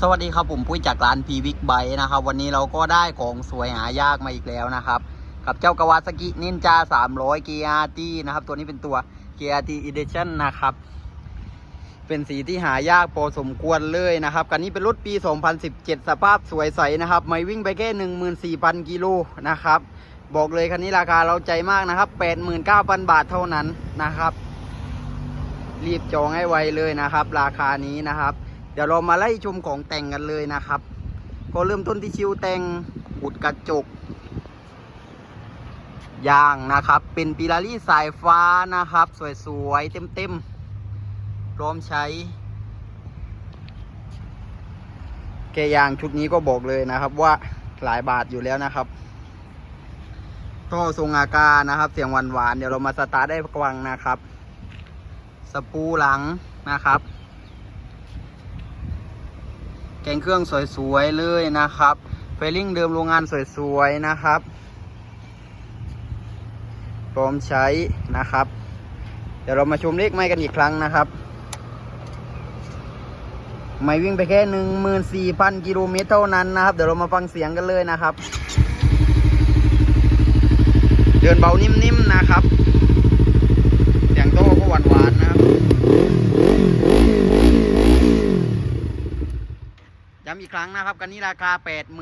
สวัสดีครับผมปุ้ยจากร้านพีวิกไบนะครับ วันนี้เราก็ได้ของสวยหายากมาอีกแล้วนะครับ กับเจ้ากาวาซากินินจา 300เกียร์ตีนะครับ ตัวนี้เป็นตัวเกียร์ตีอีเดชั่นนะครับ เป็นสีที่หายากพอสมควรเลยนะครับคันนี้เป็นรถปี 2017 สภาพสวยใสนะครับ ไม่วิ่งไปแค่ 14,000 กิโลนะครับ บอกเลยคันนี้ราคาเราใจมากนะครับ 89,000 บาทเท่านั้นนะครับ รีบจองให้ไวเลยนะครับ ราคานี้นะครับ เดี๋ยวเรามาไล่ชมของแต่งกันเลยนะครับ ก็เริ่มต้นที่ชิวแต่งอุดกระจก ยางนะครับ เป็นปิลารี่สายฟ้านะครับ สวยๆ เต็มๆพร้อมใช้แกยางชุดนี้ก็บอกเลยนะครับว่าหลายบาทอยู่แล้วนะครับท่อทรงอาการนะครับ เสียงหวานๆเดี๋ยวเรามาสตาร์ทได้กวังนะครับ สปูหลังนะครับ แกงเครื่องสวยๆเลยนะครับเฟลลิ่งเดิมโรงงานสวยๆนะครับ พร้อมใช้นะครับ เดี๋ยวเรามาชมเลขไม้กันอีกครั้งนะครับ ไม่วิ่งไปแค่หนึ่งหมื่นสี่พันกิโลเมตรเท่านั้นนะครับ เดี๋ยวเรามาฟังเสียงกันเลยนะครับ เดินเบานิ่มๆนะครับ เสียงโต้ก็หวานๆนะครับ ย้ำอีกครั้งนะครับ กันนี้ราคา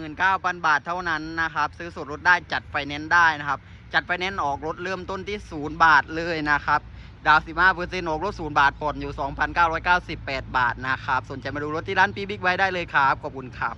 89,000 บาทเท่านั้นนะครับ ซื้อสดรถได้จัดไฟแนนซ์ได้นะครับ จัดไฟแนนซ์ออกรถเริ่มต้นที่ 0 บาทเลยนะครับ ดาว 15เปอร์เซ็นต์ออกรถ 0 บาทผ่อนอยู่ 2,998 บาทนะครับ สนใจมาดูรถที่ร้านปีบิ๊กไว้ได้เลยครับ ขอบคุณครับ